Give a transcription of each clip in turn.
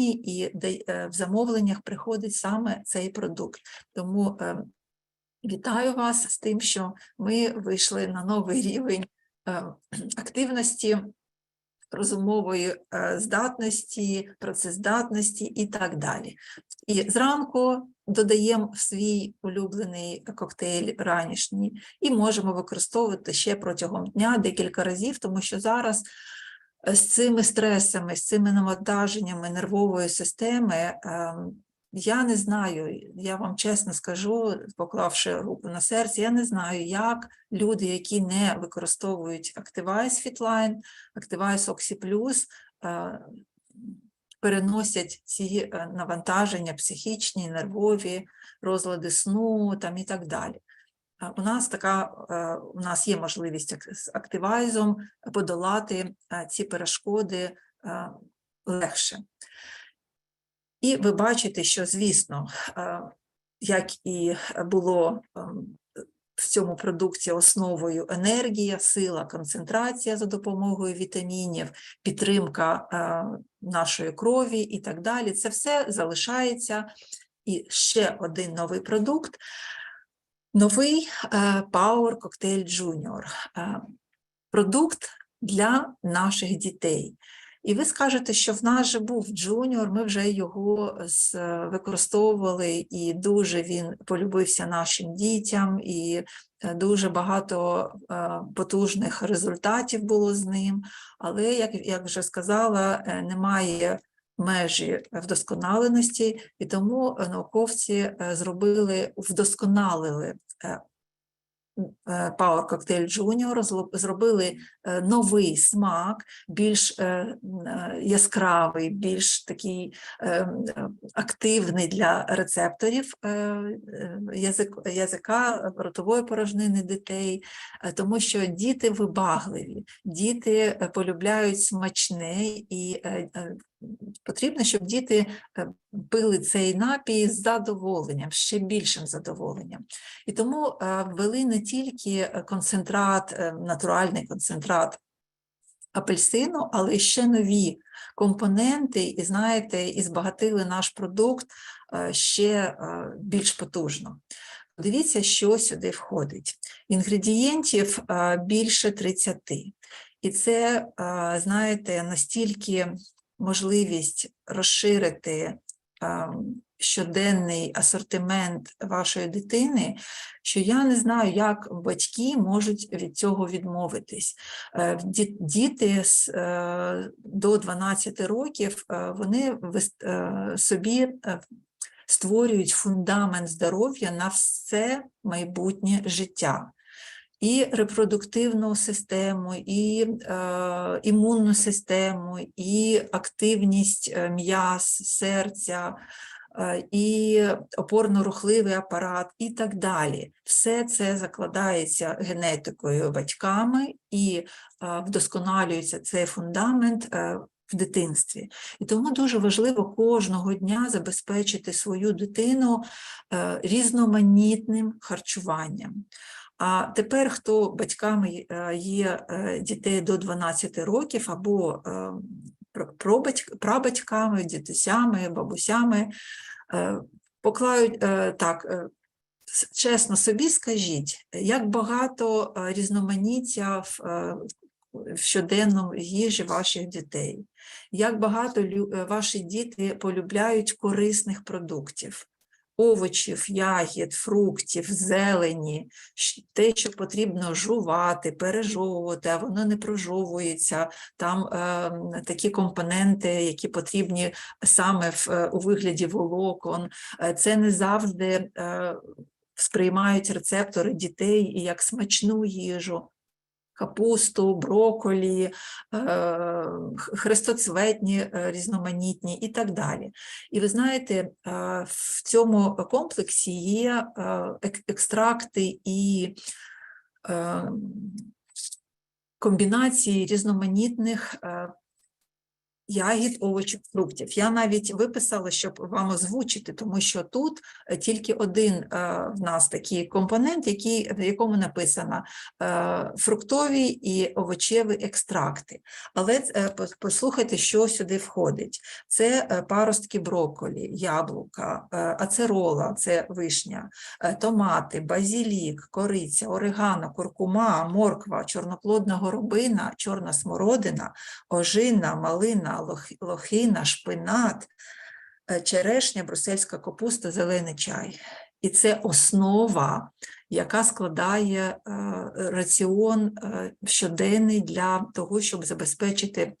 і е, в замовленнях приходить саме цей продукт. Тому е, вітаю вас з тим, що ми вийшли на новий рівень е, активності, розумової здатності, працездатності і так далі. І зранку додаємо в свій улюблений коктейль ранішній і можемо використовувати ще протягом дня декілька разів, тому що зараз з цими стресами, з цими навантаженнями нервової системи. ем, Я не знаю, я вам чесно скажу, поклавши руку на серце, я не знаю, як люди, які не використовують Activize Fitline, Activize Oxy е, переносять ці е, навантаження психічні, нервові, розлади сну там і так далі. У нас така е, у нас є можливість з активайзом подолати е, ці перешкоди е, легше. І ви бачите, що, звісно, як і було в цьому продукті основою енергія, сила, концентрація за допомогою вітамінів, підтримка нашої крові і так далі. Це все залишається. І ще один новий продукт новий е, Power Cocktail Junior. Е, Продукт для наших дітей. І ви скажете, що в нас же був джуніор, ми вже його е, використовували, і дуже він полюбився нашим дітям, і дуже багато потужних результатів було з ним. Але, як, як вже сказала, немає межі вдосконаленості, і тому е, науковці е, зробили, вдосконалили е, Power Cocktail Junior, зробили новий смак, більш яскравий, більш такий активний для рецепторів язик, язика, ротової порожнини дітей, тому що діти вибагливі, діти полюбляють смачне і потрібно, щоб діти е, пили цей напій з задоволенням, ще більшим задоволенням. І тому е, ввели не тільки е, концентрат, натуральний концентрат апельсину, але ще нові компоненти, і знаєте, і збагатили наш продукт ще більш потужно. Дивіться, що сюди входить. Інгредієнтів більше 30. І це, знаєте, настільки можливість розширити е, щоденний асортимент вашої дитини, що я не знаю, як батьки можуть від цього відмовитись. Е, Діти е, до 12 років е, вони собі створюють фундамент здоров'я на все майбутнє життя. І репродуктивну систему, і е, імунну систему, і активність е, м'яз, серця, е, і опорно-рухливий апарат, і так далі. Все це закладається генетикою батьками і е, вдосконалюється цей фундамент е, в дитинстві. І тому дуже важливо кожного дня забезпечити свою дитину е, різноманітним харчуванням. А тепер, хто батьками е, є е, дітей до 12 років або е, прабатьками, дідусями, бабусями, поклають так. Чесно собі скажіть, як багато різноманіття в, в щоденному їжі ваших дітей, як багато ваші діти полюбляють корисних продуктів, овочів, ягід, фруктів, зелені, те, що потрібно жувати, пережовувати, а воно не прожовується. Там е, такі компоненти, які потрібні саме в, е, у вигляді волокон. Е, Це не завжди е, сприймають рецептори дітей як смачну їжу. Капусту, броколі, е, хрестоцветні е, різноманітні і так далі. І ви знаєте, в цьому комплексі є е, екстракти і е, комбінації різноманітних е, ягід, овочів, фруктів. Я навіть виписала, щоб вам озвучити, тому що тут е, тільки один е, в нас такий компонент, який, в якому написано е, фруктові і овочеві екстракти. Але е, послухайте, що сюди входить. Це е, паростки брокколі, яблука, е, ацерола, це вишня, е, томати, базілік, кориця, орегано, куркума, морква, чорноплодна горобина, чорна смородина, ожина, малина, лох- лохина, шпинат, е, черешня, брусельська капуста, зелений чай. І це основа, яка складає е, раціон е, щоденний для того, щоб забезпечити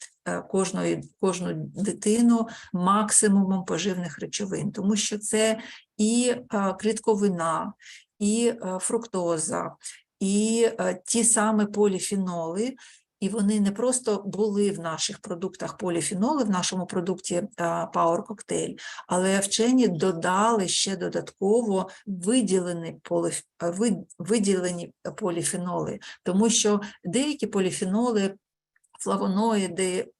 кожної, кожну дитину максимумом поживних речовин, тому що це і клітковина, і фруктоза, і ті самі поліфеноли, і вони не просто були в наших продуктах поліфеноли, в нашому продукті Power Cocktail, але вчені додали ще додатково виділені, поліф... виділені поліфеноли, тому що деякі поліфеноли, флавоноїди,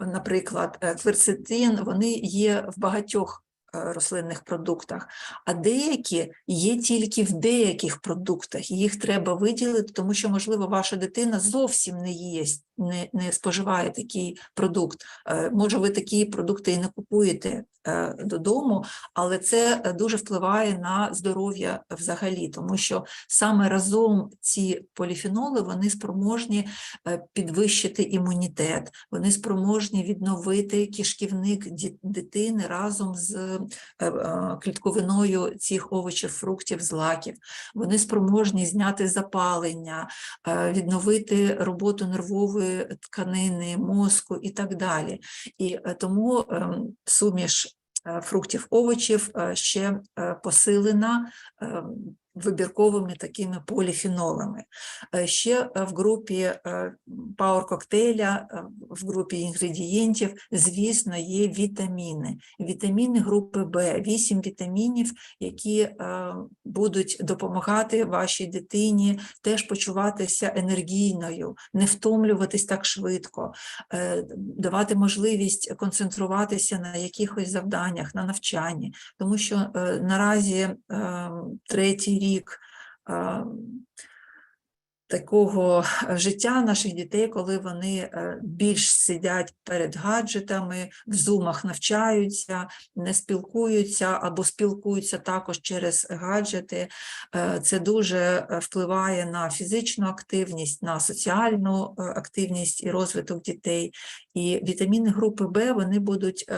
наприклад, е, кверцетин, вони є в багатьох рослинних продуктах, а деякі є тільки в деяких продуктах. Їх треба виділити, тому що, можливо, ваша дитина зовсім не їсть, не, не споживає такий продукт. Е, Може, ви такі продукти і не купуєте е, додому, але це е, дуже впливає на здоров'я взагалі, тому що саме разом ці поліфеноли вони спроможні е, підвищити імунітет, вони спроможні відновити кишківник дитини разом з е, е, клітковиною цих овочів, фруктів, злаків. Вони спроможні зняти запалення, е, відновити роботу нервової тканини, мозку і так далі. І тому ем, суміш фруктів, овочів ще посилена ем, вибірковими такими поліфенолами. Е, Ще е, в групі Power коктейля, в групі інгредієнтів, звісно, є вітаміни. Вітаміни групи В, 8 вітамінів, які е, будуть допомагати вашій дитині теж почуватися енергійною, не втомлюватись так швидко, е, давати можливість концентруватися на якихось завданнях, на навчанні, тому що е, наразі е, третій рік такого життя наших дітей, коли вони е, більш сидять перед гаджетами, в зумах навчаються, не спілкуються або спілкуються також через гаджети. Е, Це дуже е, впливає на фізичну активність, на соціальну активність і розвиток дітей. І вітаміни групи Б вони будуть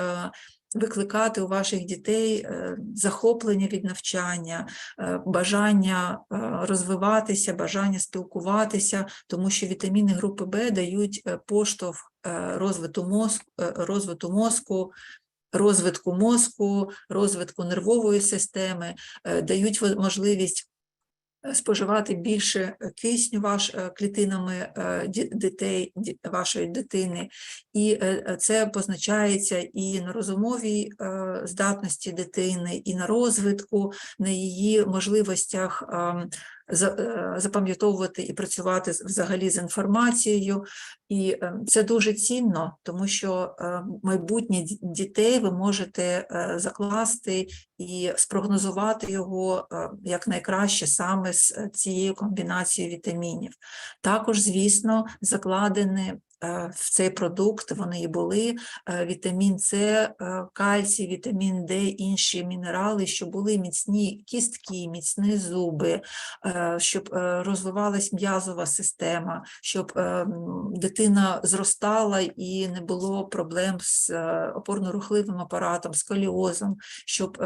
викликати у ваших дітей е, захоплення від навчання, е, бажання е, розвиватися, бажання спілкуватися, тому що вітаміни групи Б дають поштовх розвитку мозку, розвитку мозку, розвитку мозку, розвитку нервової системи, дають можливість споживати більше е, кисню ваш е, клітинами е, дітей, вашої дитини, і це позначається і на розумовій здатності дитини, і на розвитку, на її можливостях запам'ятовувати і працювати взагалі з інформацією. І е, це дуже цінно, тому що е, майбутнє дітей ви можете е, закласти і спрогнозувати його як якнайкраще саме з е, цією комбінацією вітамінів. Також, звісно, закладені е, в цей продукт вони і були е, вітамін С, е, кальцій, вітамін Д, інші мінерали, щоб були міцні кістки, міцні зуби, е, щоб е, розвивалась м'язова система, щоб е, дитина зростала і не було проблем з е, опорно-рухливим апаратом, сколіозом, щоб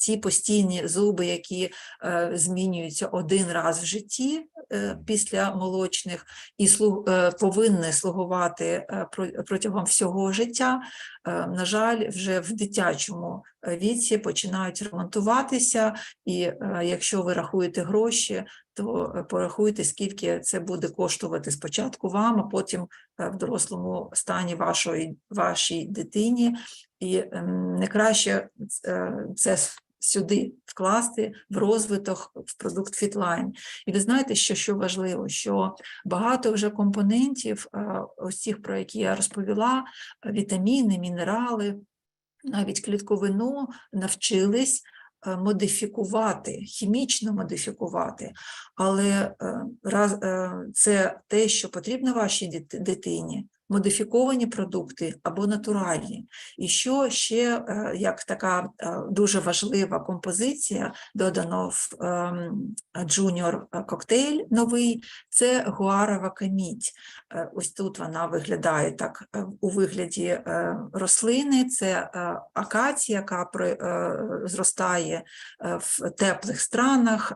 ті постійні зуби, які е, змінюються один раз в житті е, після молочних, і слу- е, повинні слугувати е, про- протягом всього життя, е, на жаль, вже в дитячому е, віці починають ремонтуватися, і е, якщо ви рахуєте гроші, то е, порахуйте, скільки це буде коштувати спочатку вам, а потім е, в дорослому стані вашої, вашій дитині. І ем, не краще це сюди вкласти в розвиток в продукт Фітлайн. І ви знаєте, що, що важливо, що багато вже компонентів, е, ось цих, про які я розповіла, вітаміни, мінерали, навіть клітковину навчились е, модифікувати, хімічно модифікувати, але е, це те, що потрібно вашій дитині, модифіковані продукти або натуральні. І що ще е, як така е, дуже важлива композиція додано в ем, джуніор коктейль новий, це гуарова камідь. Е, Ось тут вона виглядає так у вигляді рослини. Це акація, яка зростає в теплих странах.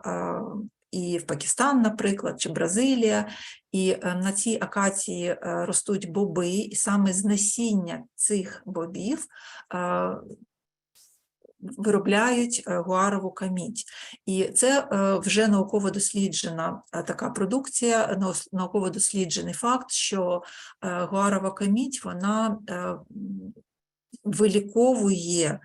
І в Пакистан, наприклад, чи Бразилія, і е, на цій акації е, ростуть боби, і саме з насіння цих бобів е, виробляють гуарову камідь. І це вже науково досліджена така продукція, науково досліджений факт, що гуарова камідь вона виліковує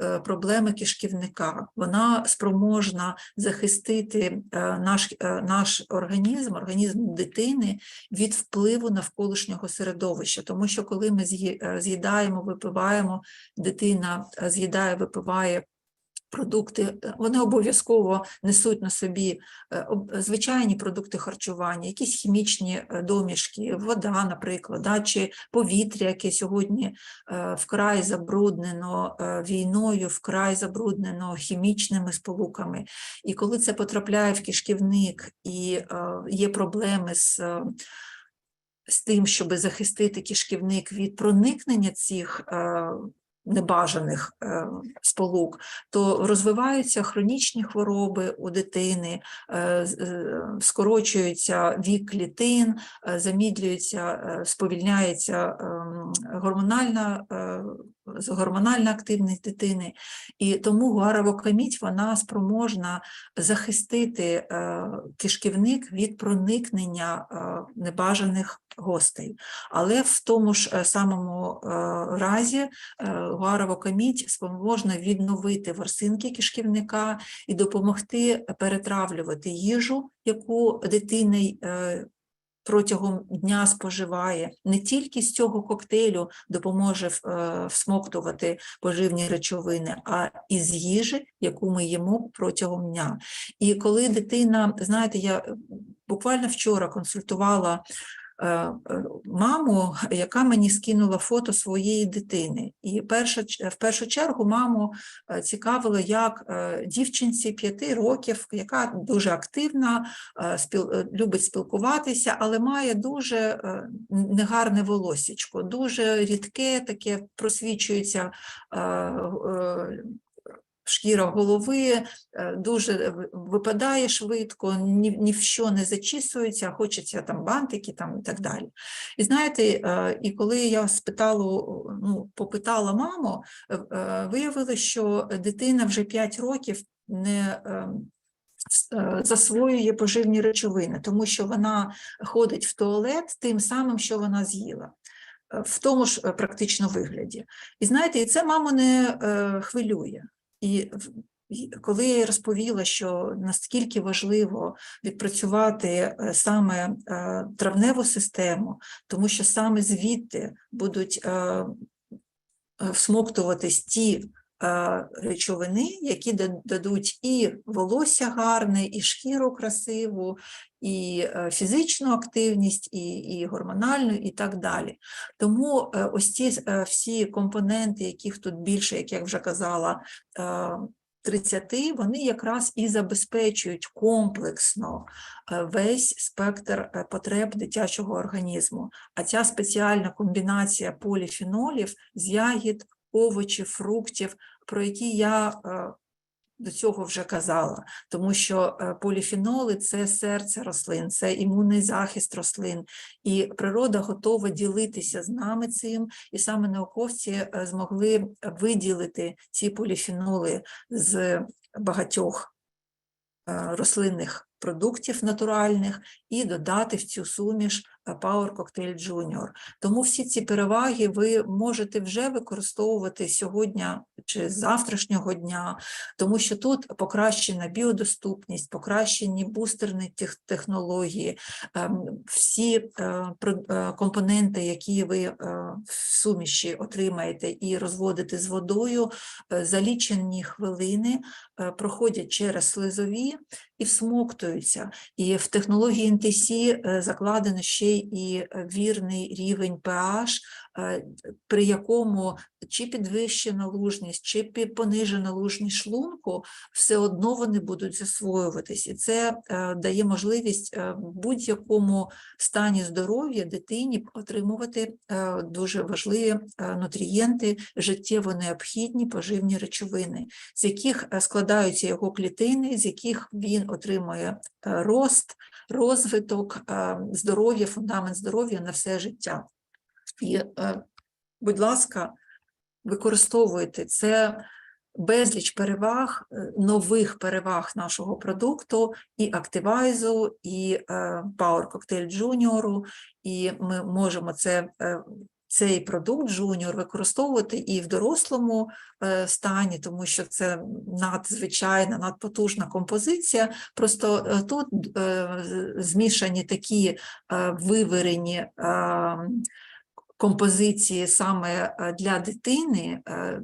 е, проблеми кишківника. Вона спроможна захистити е, наш, е, наш організм, організм дитини від впливу навколишнього середовища. Тому що коли ми з'ї- з'їдаємо, випиваємо, дитина з'їдає, випиває продукти, е, вони обов'язково несуть на собі е, звичайні продукти харчування, якісь хімічні е, домішки, вода, наприклад, да, чи повітря, яке сьогодні вкрай забруднено війною, вкрай забруднено хімічними сполуками. І коли це потрапляє в кишківник і є проблеми з з тим, щоб захистити кишківник від проникнення цих небажаних е, сполук, то розвиваються хронічні хвороби у дитини, е, е, скорочується вік клітин, замідлюється, сповільняється ем, гормональна, гормональна активність дитини. І тому гуаровокамідь, вона спроможна захистити е, кишківник від проникнення е, небажаних гостей. Але в тому ж е, самому разі гуаровокамідь спроможна відновити ворсинки кишківника і допомогти перетравлювати їжу, яку дитина протягом дня споживає. Не тільки з цього коктейлю допоможе е, всмоктувати поживні речовини, а і з їжі, яку ми їмо протягом дня. І коли дитина, знаєте, я буквально вчора консультувала маму, яка мені скинула фото своєї дитини. І перша, в першу чергу маму е, цікавило, як е, дівчинці 5 років, яка дуже активна, е, спіл, е, любить спілкуватися, але має дуже е, негарне волосічко, дуже рідке, таке просвічується е, е, шкіра голови, е, дуже випадає швидко, ні, ні в що не зачісується, хочеться там бантики там, і так далі. І знаєте, е, і коли я спитала, ну, попитала маму, е, виявилося, що дитина вже 5 років не засвоює поживні речовини, тому що вона ходить в туалет тим самим, що вона з'їла. В тому ж практично вигляді. І знаєте, і це маму не хвилює. І коли я розповіла, що наскільки важливо відпрацювати е, саме е, травневу систему, тому що саме звідти будуть е, всмоктуватись ті речовини, які дадуть і волосся гарне, і шкіру красиву, і е, фізичну активність, і, і гормональну, і так далі. Тому е, ось ці е, всі компоненти, яких тут більше, як я вже казала, е, 30, вони якраз і забезпечують комплексно е, весь спектр е, потреб дитячого організму. А ця спеціальна комбінація поліфенолів з ягід, овочів, фруктів, про які я е, до цього вже казала, тому що е, поліфеноли це серце рослин, це імунний захист рослин, і природа готова ділитися з нами цим, і саме науковці е, змогли виділити ці поліфеноли з багатьох рослинних продуктів натуральних і додати в цю суміш е, Power Cocktail Junior. Тому всі ці переваги ви можете вже використовувати сьогодні чи з завтрашнього дня, тому що тут покращена біодоступність, покращені бустерні технології, ем, всі е, е, компоненти, які ви в суміші отримаєте і розводите з водою, за лічені хвилини проходять через слизові і всмоктуються. І в технології NTC е, закладено ще і е, вірний рівень pH, при якому чи підвищена лужність, чи понижена лужність шлунку, все одно вони будуть засвоюватись. І це е, дає можливість е, будь-якому стані здоров'я дитині отримувати е, дуже важливі нутрієнти, життєво необхідні поживні речовини, з яких складаються його клітини, з яких він отримує рост, розвиток, здоров'я, фундамент здоров'я на все життя. І, е, будь ласка, використовуйте це безліч переваг, е, нових переваг нашого продукту, і Активайзу, і е, Power Cocktail Junior, і ми можемо це. Цей продукт Junior використовувати і в дорослому стані, тому що це надзвичайна, надпотужна композиція. Просто тут змішані такі виверені е, композиції саме е, для дитини. е,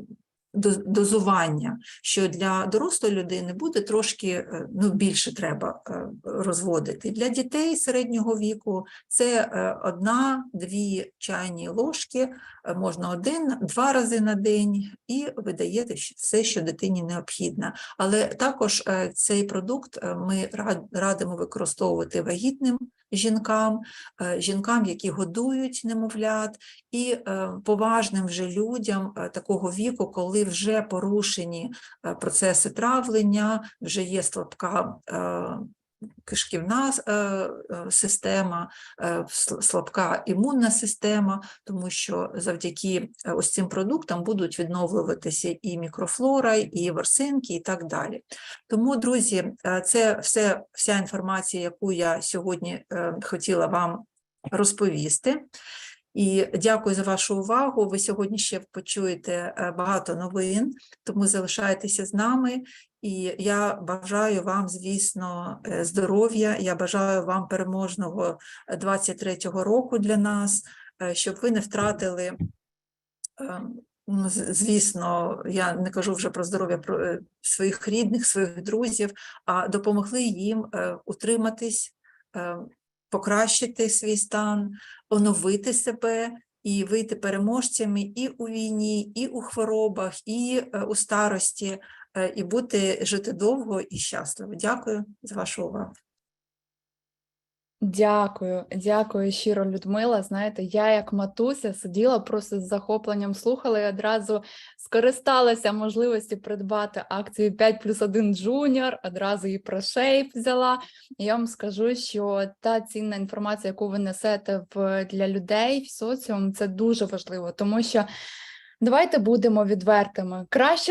Дозування, що для дорослої людини буде трошки е, ну, більше треба розводити. Для дітей середнього віку це одна-дві чайні ложки, можна один, два рази на день, і ви даєте все, що дитині необхідно. Але також цей продукт ми радимо використовувати вагітним жінкам, е, жінкам, які годують немовлят, і е, поважним вже людям е, такого віку, коли вже порушені процеси травлення, вже є слабка. Кишківна е, е, система, е, слабка імунна система, тому що завдяки ось цим продуктам будуть відновлюватися і мікрофлора, і ворсинки, і так далі. Тому, друзі, це все, вся інформація, яку я сьогодні хотіла вам розповісти. І дякую за вашу увагу. Ви сьогодні ще почуєте е, багато новин, тому залишайтеся з нами. І я бажаю вам, звісно, е, здоров'я. Я бажаю вам переможного 23-го року для нас, е, щоб ви не втратили. е, ну, Звісно, я не кажу вже про здоров'я про е, своїх рідних, своїх друзів, а допомогли їм е, утриматись, е, покращити свій стан, оновити себе і вийти переможцями і у війні, і у хворобах, і е, у старості, е, і бути жити довго і щасливо. Дякую за вашу увагу. Дякую, дякую щиро, Людмила. Знаєте, я як матуся сиділа просто з захопленням слухала і одразу скористалася можливості придбати акцію 5 плюс 1 Junior, одразу і про шейп взяла. І я вам скажу, що та цінна інформація, яку ви несете в, для людей в соціум, це дуже важливо, тому що давайте будемо відвертими. Краще